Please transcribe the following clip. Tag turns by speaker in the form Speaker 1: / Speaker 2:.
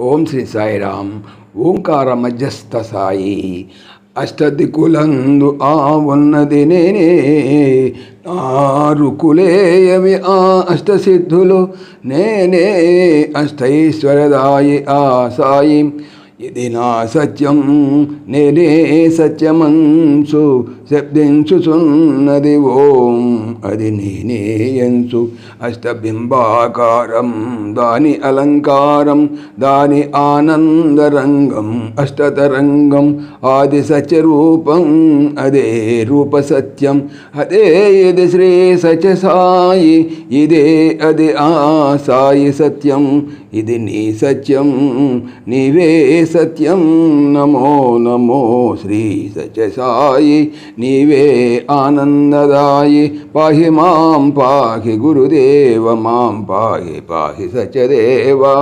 Speaker 1: ఓం శ్రీ సాయిరామ్ ఓంకార మధ్యస్థ సాయి. అష్టదికులందు ఆ ఉన్నది నేనే. ఆరుకులేయమి ఆ అష్టసిద్ధులు నేనే. అష్టైశ్వరదాయి ఆ సాయి. ఇది నా సత్యం నేనే సత్యమంచు శబ్దించుచున్నది ఓం అది నేనే ఎంచు. అష్టబింబాకారం దాని అలంకారం దాని ఆనందరంగం అష్టతరంగం ఆది సత్యరూపం అదే రూప సత్యం అదే ఇది శ్రీ సత్య సాయి ఇదే అది ఆ సాయి సత్యం. ఇది నీ సత్యం నీవే సత్యం నమో నమో శ్రీ సత్య సాయి నీవే ఆనందదాయి. పాహి మాం పాహి గురుదేవ మాం పాహి పాహి సత్యదేవా.